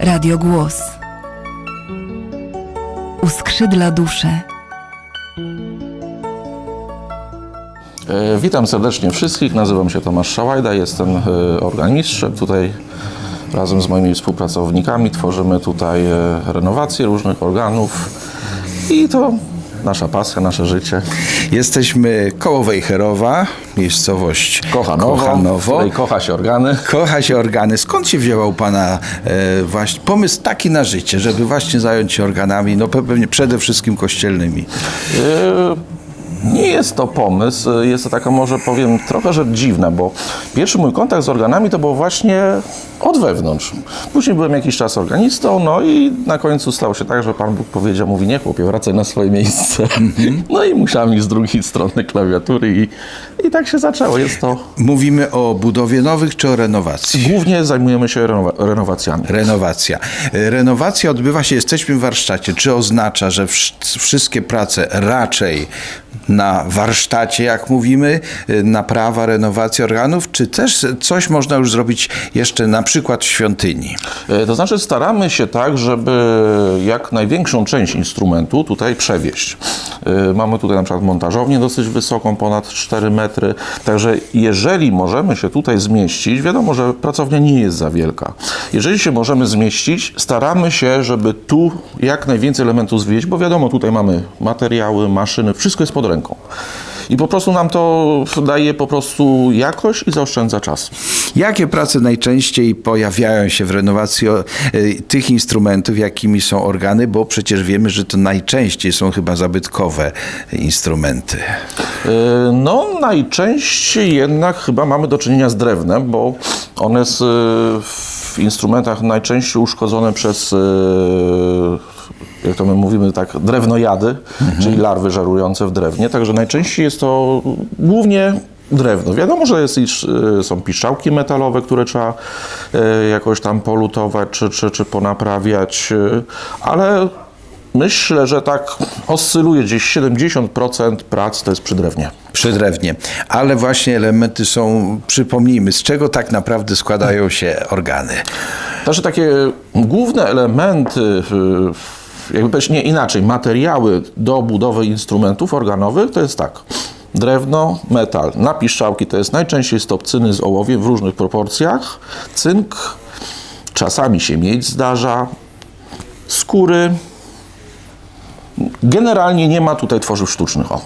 Radio Głos. Uskrzydla duszę. E, Witam serdecznie wszystkich. Nazywam się Tomasz Szałajda, jestem e, organistrzem. Tutaj razem z moimi współpracownikami tworzymy tutaj e, renowację różnych organów i to nasza pasja, nasze życie. Jesteśmy koło Wejherowa, miejscowość Kochanowo, Kochanowo. kocha się organy. Kocha się organy. Skąd się wzięła u Pana e, właśnie pomysł taki na życie, żeby właśnie zająć się organami, no pe- pewnie przede wszystkim kościelnymi? E, Nie jest to pomysł, e, jest to taka może powiem trochę rzecz dziwna, bo pierwszy mój kontakt z organami to było właśnie od wewnątrz. Później byłem jakiś czas organistą, no i na końcu stało się tak, że Pan Bóg powiedział, mówi nie chłopie, wracaj na swoje miejsce. No i musiałem iść z drugiej strony klawiatury i, i tak się zaczęło. Jest to... Mówimy o budowie nowych czy o renowacji? Głównie zajmujemy się renowa- renowacjami. Renowacja. Renowacja odbywa się, jesteśmy w warsztacie. Czy oznacza, że wsz- wszystkie prace raczej na warsztacie, jak mówimy, naprawa, renowacja organów, czy też coś można już zrobić jeszcze na przykład w świątyni? E, To znaczy staramy się tak, żeby jak największą część instrumentu tutaj przewieźć. E, Mamy tutaj na przykład montażownię dosyć wysoką, ponad 4 metry, także jeżeli możemy się tutaj zmieścić, wiadomo, że pracownia nie jest za wielka. Jeżeli się możemy zmieścić, staramy się, żeby tu jak najwięcej elementów zwieść, bo wiadomo, tutaj mamy materiały, maszyny, wszystko jest pod ręką. I po prostu nam to daje po prostu jakość i zaoszczędza czas. Jakie prace najczęściej pojawiają się w renowacji e, tych instrumentów, jakimi są organy, bo przecież wiemy, że to najczęściej są chyba zabytkowe instrumenty. Yy, No, najczęściej jednak chyba mamy do czynienia z drewnem, bo one jest yy, w instrumentach najczęściej uszkodzone przez, jak to my mówimy, tak, drewnojady, czyli larwy żerujące w drewnie. Także najczęściej jest to głównie drewno. Wiadomo, że jest, yy, są piszczałki metalowe, które trzeba yy, jakoś tam polutować czy, czy, czy ponaprawiać, yy, ale myślę, że tak oscyluje gdzieś 70% prac to jest przy drewnie. Przy drewnie. Ale właśnie elementy są, przypomnijmy, z czego tak naprawdę składają się organy. Znaczy takie główne elementy, jakby powiedzieć nie inaczej, materiały do budowy instrumentów organowych to jest tak. Drewno, metal. Na piszczałki to jest najczęściej stopcyny z ołowiem w różnych proporcjach. Cynk, czasami się miedź zdarza. Skóry. Generalnie nie ma tutaj tworzyw sztucznych. O.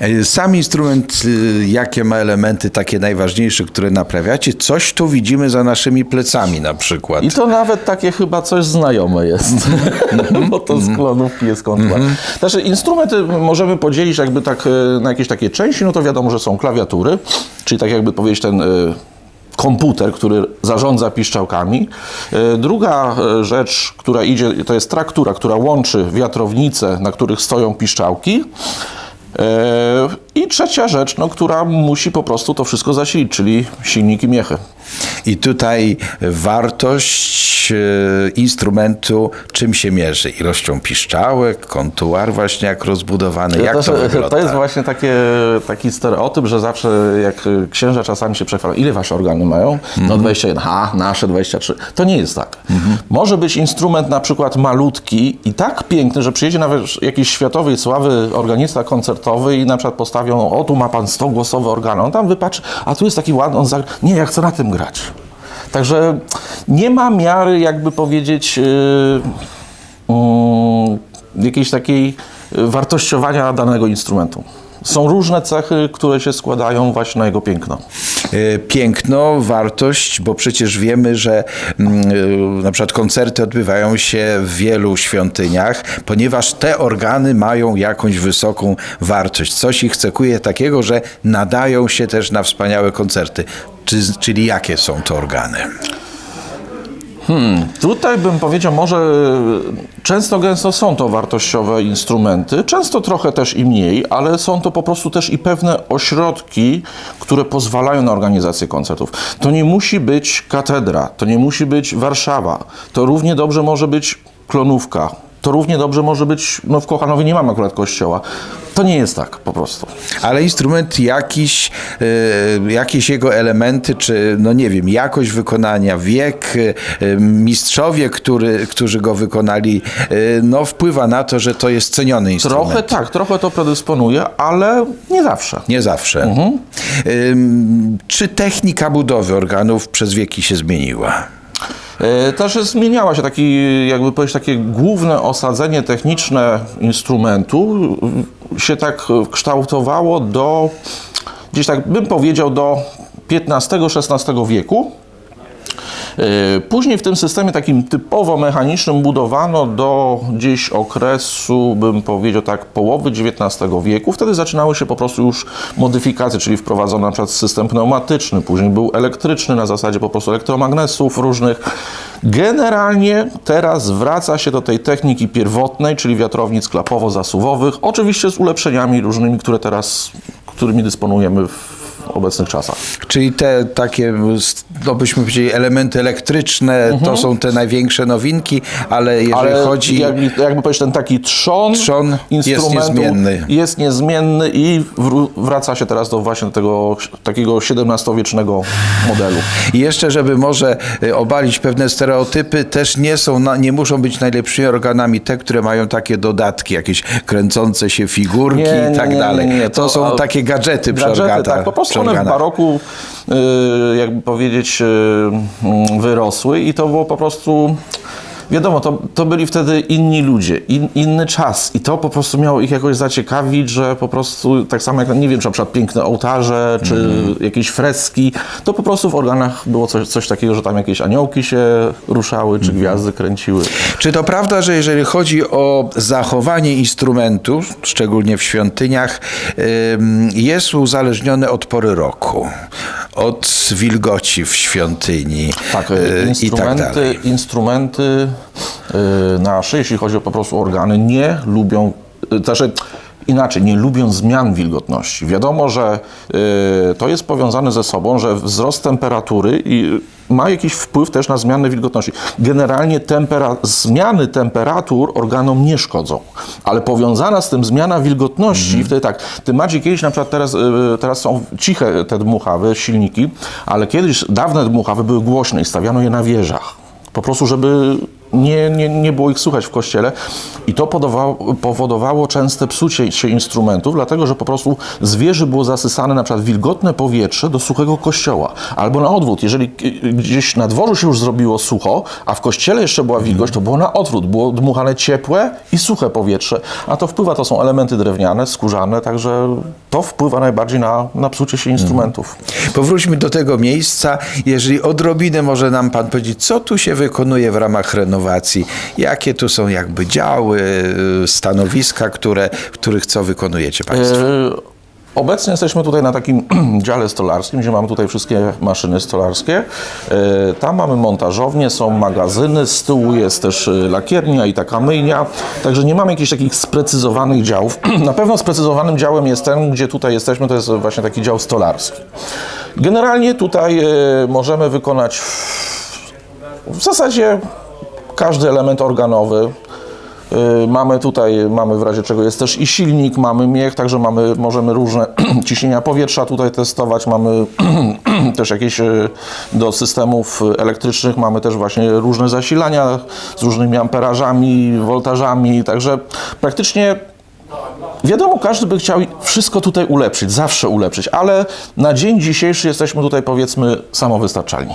E, Sam instrument, y, jakie ma elementy takie najważniejsze, które naprawiacie, coś tu widzimy za naszymi plecami na przykład. I to nawet takie chyba coś znajome jest, bo to z klonówki jest kontrola. Znaczy instrumenty możemy podzielić jakby tak e, na jakieś takie części, no to wiadomo, że są klawiatury, czyli tak jakby powiedzieć ten e, komputer, który zarządza piszczałkami. E, Druga e, rzecz, która idzie, to jest traktura, która łączy wiatrownice, na których stoją piszczałki. E, I trzecia rzecz, no, która musi po prostu to wszystko zasilić, czyli silniki miechy. I tutaj wartość e, instrumentu czym się mierzy? Ilością piszczałek, kontuar właśnie jak rozbudowany, jak to, to, wygląda? to jest właśnie takie, taki stereotyp, że zawsze jak y, księża czasami się przechwalają, ile wasze organy mają? No 21, a nasze 23. To nie jest tak. Może być instrument na przykład malutki i tak piękny, że przyjedzie nawet jakiś światowej sławy organista koncertowy i na przykład postawią, o tu ma pan 100 głosowy organ, on tam wypatrzy, a tu jest taki ładny, on zagra. Nie, ja chcę na tym grać. Także nie ma miary, jakby powiedzieć, yy, mm, jakiejś takiej y, wartościowania danego instrumentu. Są różne cechy, które się składają właśnie na jego piękno. E, Piękno, wartość, bo przecież wiemy, że mm, e, na przykład koncerty odbywają się w wielu świątyniach, ponieważ te organy mają jakąś wysoką wartość. Coś ich cechuje takiego, że nadają się też na wspaniałe koncerty. Czy, czyli jakie są to organy? Tutaj bym powiedział, może często gęsto są to wartościowe instrumenty, często trochę też i mniej, ale są to po prostu też i pewne ośrodki, które pozwalają na organizację koncertów. To nie musi być katedra, to nie musi być Warszawa, to równie dobrze może być klonówka. To równie dobrze może być, no w Kochanowie nie mamy akurat kościoła. To nie jest tak po prostu. Ale instrument jakiś, e, jakieś jego elementy, czy no nie wiem, jakość wykonania, wiek, e, mistrzowie, który, którzy go wykonali, e, no wpływa na to, że to jest ceniony instrument. Trochę tak, trochę to predysponuje, ale nie zawsze. Nie zawsze. Mhm. Ym, Czy technika budowy organów przez wieki się zmieniła? E, Też zmieniała się taki, jakby powiedzieć, takie główne osadzenie techniczne instrumentu się tak kształtowało do, gdzieś tak bym powiedział, do XV-XVI wieku. E, Później w tym systemie takim typowo mechanicznym budowano do gdzieś okresu, bym powiedział tak, połowy XIX wieku. Wtedy zaczynały się po prostu już modyfikacje, czyli wprowadzono na przykład system pneumatyczny, później był elektryczny na zasadzie po prostu elektromagnesów różnych. Generalnie teraz wraca się do tej techniki pierwotnej, czyli wiatrownic klapowo-zasuwowych, oczywiście z ulepszeniami różnymi, które teraz, którymi dysponujemy w obecnych czasach. Czyli te takie, no byśmy powiedzieli, elementy elektryczne, to są te największe nowinki, ale jeżeli Mhm. Ale chodzi... jakby, jakby powiedzieć, ten taki trzon, Trzon jest niezmienny. jest niezmienny i wraca się teraz do właśnie tego takiego XVII-wiecznego modelu. I jeszcze, żeby może y, obalić pewne stereotypy, też nie są, nie muszą być najlepszymi organami te, które mają takie dodatki, jakieś kręcące się figurki Nie, i tak nie, dalej. nie, to, to- są takie gadżety przy Gadżety, organach. tak, po prostu one w baroku, y, jakby powiedzieć, y, mm, wyrosły i to było po prostu... Wiadomo, to, to byli wtedy inni ludzie, in, inny czas i to po prostu miało ich jakoś zaciekawić, że po prostu tak samo jak, nie wiem, czy na przykład piękne ołtarze, czy Mhm. jakieś freski, to po prostu w organach było coś, coś takiego, że tam jakieś aniołki się ruszały, czy gwiazdy kręciły. Czy to prawda, że jeżeli chodzi o zachowanie instrumentu, szczególnie w świątyniach, jest uzależnione od pory roku, od wilgoci w świątyni Tak, y, i tak instrumenty, dalej? instrumenty nasze, jeśli chodzi o po prostu organy, nie lubią, y, znaczy inaczej, nie lubią zmian wilgotności. Wiadomo, że y, to jest powiązane ze sobą, że wzrost temperatury i ma jakiś wpływ też na zmianę wilgotności. Generalnie tempera- zmiany temperatur organom nie szkodzą, ale powiązana z tym zmiana wilgotności, wtedy tak, ty Maciej kiedyś na przykład teraz, y, teraz są ciche te dmuchawy, silniki, ale kiedyś dawne dmuchawy były głośne i stawiano je na wieżach. Po prostu, żeby nie, nie, nie było ich słuchać w kościele. I to powodowało, powodowało częste psucie się instrumentów, dlatego że po prostu z wieży było zasysane na przykład wilgotne powietrze do suchego kościoła. Albo na odwrót, jeżeli gdzieś na dworzu się już zrobiło sucho, a w kościele jeszcze była wilgoć, to było na odwrót. Było dmuchane ciepłe i suche powietrze. A to wpływa, to są elementy drewniane, skórzane, także to wpływa najbardziej na, na psucie się instrumentów. Powróćmy do tego miejsca. Jeżeli odrobinę może nam Pan powiedzieć, co tu się wykonuje w ramach renowacji? Jakie tu są jakby działy, y, stanowiska, które, których co wykonujecie Państwo? E, Obecnie jesteśmy tutaj na takim dziale stolarskim, gdzie mamy tutaj wszystkie maszyny stolarskie. E, Tam mamy montażownię, są magazyny, z tyłu jest też e, lakiernia i taka myjnia, także nie mamy jakichś takich sprecyzowanych działów. Na pewno sprecyzowanym działem jest ten, gdzie tutaj jesteśmy, to jest właśnie taki dział stolarski. Generalnie tutaj możemy wykonać w zasadzie każdy element organowy. Y, Mamy tutaj, mamy w razie czego jest też i silnik, mamy miech, także mamy, możemy różne ciśnienia powietrza tutaj testować, mamy też jakieś y, do systemów elektrycznych, mamy też właśnie różne zasilania z różnymi amperażami, woltażami, także praktycznie Wiadomo, każdy by chciał wszystko tutaj ulepszyć, zawsze ulepszyć, ale na dzień dzisiejszy jesteśmy tutaj powiedzmy samowystarczalni.